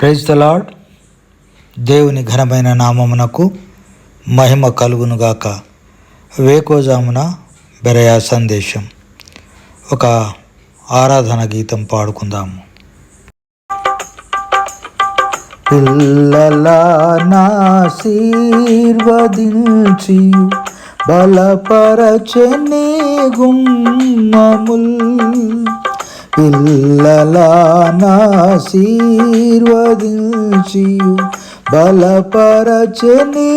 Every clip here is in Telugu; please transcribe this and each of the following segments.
ప్రైజ్ ద లాడ్ దేవుని ఘనమైన నామమునకు మహిమ కలుగునుగాక వేకోజామున బెరయా సందేశం. ఒక ఆరాధన గీతం పాడుకుందాము. పిల్లల నాశీర్వదించి బలపరచని గుమ్మముల్. పిల్లలాశీర్వదించి బలపరచని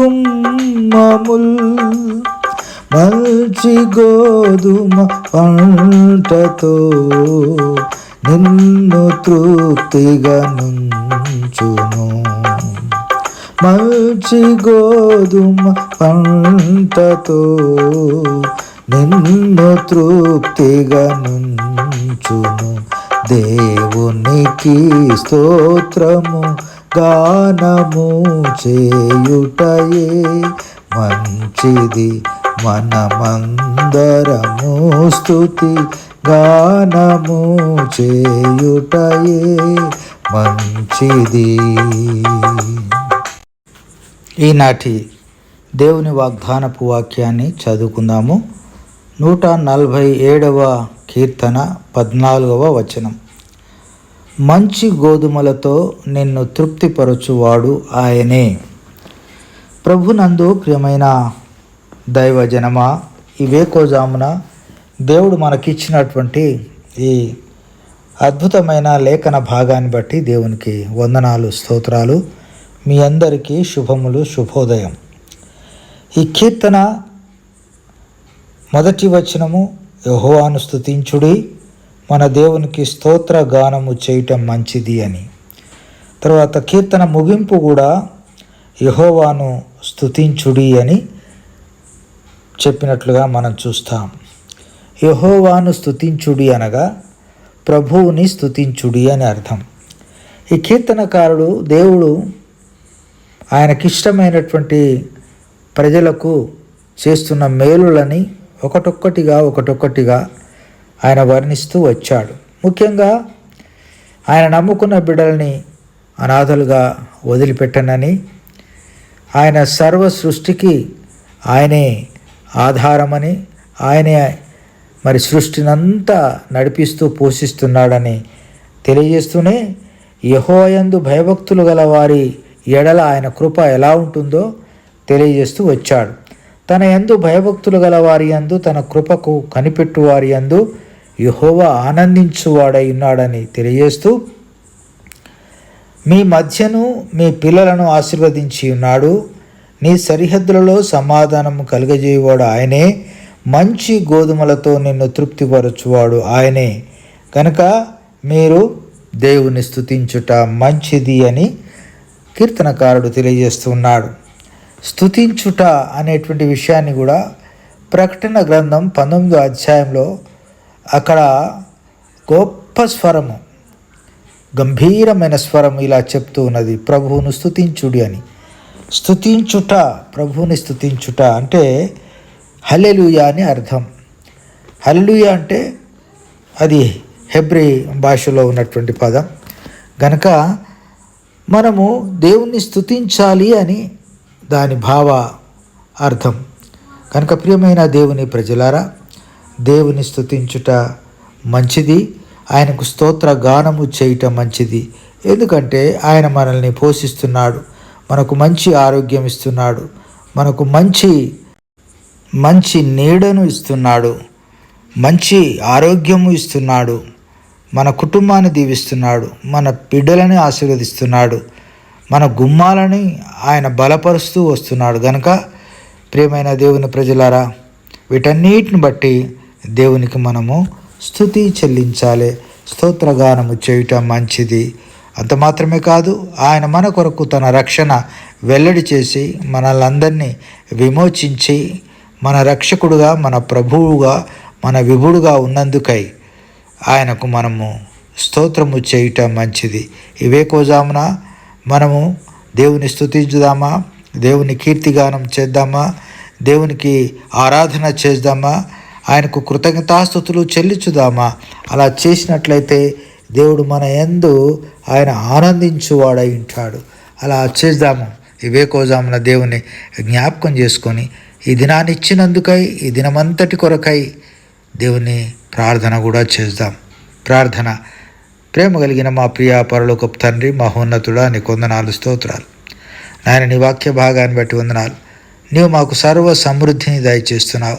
గుమ్మముల్. మంచి గోధుమ పంటతో నిన్ను తృప్తిగా నుంచును. మంచి గోధుమ పంటతో నిన్ను తృప్తిగా నుంచు నుంచును దేవునికి స్తోత్రము గానము చేయుటయే మంచిది. మనమందరము స్తుతి గానము చేయుటయే మంచిది. ఈనాటి దేవుని వాగ్దానపు వాక్యాన్ని చదువుకుందాము. నూట నలభై ఏడవ కీర్తన పద్నాలుగవ వచనం. మంచి గోధుమలతో నిన్ను తృప్తిపరచువాడు ఆయనే. ప్రభునందు ప్రియమైన దైవజనమా ఈ వేకోజామున దేవుడు మనకిచ్చినటువంటి ఈ అద్భుతమైన లేఖన భాగాన్ని బట్టి దేవునికి వందనాలు స్తోత్రాలు. మీ అందరికీ శుభములు శుభోదయం. ఈ కీర్తన మొదటి వచనము యహోవాను స్తుతించుడి మన దేవునికి స్తోత్ర గానము చేయటం మంచిది అని. తర్వాత కీర్తన ముగింపు కూడా యహోవాను స్తుతించుడి అని చెప్పినట్లుగా మనం చూస్తాం. యహోవాను స్తుతించుడి అనగా ప్రభువుని స్తుతించుడి అని అర్థం. ఈ కీర్తనకారుడు దేవుడు ఆయనకిష్టమైనటువంటి ప్రజలకు చేస్తున్న మేలులని ఒకటొక్కటిగా ఒకటొక్కటిగా ఆయన వర్ణిస్తూ వచ్చాడు. ముఖ్యంగా ఆయన నమ్ముకున్న బిడ్డల్ని అనాథలుగా వదిలిపెట్టనని ఆయన సర్వ సృష్టికి ఆయనే ఆధారమని ఆయనే మరి సృష్టినంతా నడిపిస్తూ పోషిస్తున్నాడని తెలియజేస్తూనే యహోయందు భయభక్తులు గల వారి ఎడల ఆయన కృప ఎలా ఉంటుందో తెలియజేస్తూ వచ్చాడు. తన యందు భయభక్తులు గల వారి యందు తన కృపకు కనిపెట్టు వారి యందు యహోవ ఆనందించువాడై ఉన్నాడని తెలియజేస్తూ మీ మధ్యను మీ పిల్లలను ఆశీర్వదించి ఉన్నాడు. నీ సరిహద్దులలో సమాధానం కలుగజేయవాడు ఆయనే. మంచి గోధుమలతో నిన్ను తృప్తిపరచువాడు ఆయనే. కనుక మీరు దేవుని స్థుతించుట మంచిది అని కీర్తనకారుడు తెలియజేస్తున్నాడు. స్థుతించుట అనేటువంటి విషయాన్ని కూడా ప్రకటన గ్రంథం పంతొమ్మిదో అధ్యాయంలో అక్కడ గొప్ప స్వరము గంభీరమైన స్వరం ఇలా చెప్తూ ఉన్నది. ప్రభువును స్తుతించుడి అని. స్తుతించుట ప్రభువుని స్థుతించుట అంటే హలెలుయా అని అర్థం. హలెలుయా అంటే అది హెబ్రి భాషలో ఉన్నటువంటి పదం. గనక మనము దేవుణ్ణి స్థుతించాలి అని దాని భావ అర్థం. కనుక ప్రియమైన దేవుని ప్రజలారా దేవుని స్తుతించుట మంచిది ఆయనకు స్తోత్ర గానము చేయటం మంచిది. ఎందుకంటే ఆయన మనల్ని పోషిస్తున్నాడు మనకు మంచి ఆరోగ్యం ఇస్తున్నాడు మనకు మంచి మంచి నీడను ఇస్తున్నాడు మంచి ఆరోగ్యము ఇస్తున్నాడు మన కుటుంబాన్ని దీవిస్తున్నాడు మన బిడ్డలని ఆశీర్వదిస్తున్నాడు మన గుమ్మాలని ఆయన బలపరుస్తూ వస్తున్నాడు. గనక ప్రియమైన దేవుని ప్రజలారా వీటన్నిటిని బట్టి దేవునికి మనము స్థుతి చెల్లించాలి. స్తోత్రగానము చేయటం మంచిది. అంత మాత్రమే కాదు ఆయన మన కొరకు తన రక్షణ వెల్లడి చేసి మనలందరినీ విమోచించి మన రక్షకుడుగా మన ప్రభువుగా మన విభుడుగా ఉన్నందుకై ఆయనకు మనము స్తోత్రము చేయటం మంచిది. ఇవే కోజామున మనము దేవుని స్థుతించుదామా దేవుని కీర్తిగానం చేద్దామా? దేవునికి ఆరాధన చేద్దామా? ఆయనకు కృతజ్ఞతాస్థుతులు చెల్లించుదామా? అలా చేసినట్లయితే దేవుడు మన ఎందు ఆయన ఆనందించువాడై ఉంటాడు. అలా చేద్దాము. ఈ దేవుని జ్ఞాపకం చేసుకొని ఈ దినాన్ని ఇచ్చినందుకై ఈ దినమంతటి కొరకై దేవుని ప్రార్థన కూడా చేద్దాం. ప్రార్థన. ప్రేమ కలిగిన మా ప్రియ పరలోకపు తండ్రి మహోన్నతుడా నీ కొందనాలు స్తోత్రాలు. నాయన నీ వాక్య భాగాన్ని బట్టి వందనాలు. నీవు మాకు సర్వ సమృద్ధిని దయచేస్తున్నావు.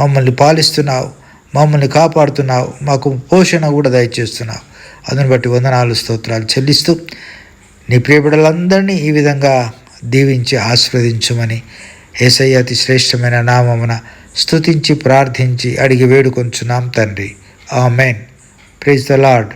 మమ్మల్ని పాలిస్తున్నావు. మమ్మల్ని కాపాడుతున్నావు. మాకు పోషణ కూడా దయచేస్తున్నావు. అందుని బట్టి వందనాలు స్తోత్రాలు చెల్లిస్తూ నీ ప్రియబిడలందరినీ ఈ విధంగా దీవించి ఆస్వాదించమని ఏసయ్య అతి శ్రేష్టమైన నామమున స్తుతించి ప్రార్థించి అడిగి వేడుకొంచున్నాం తండ్రి. ఆ మెయిన్ ప్రైజ్ ద లార్డ్.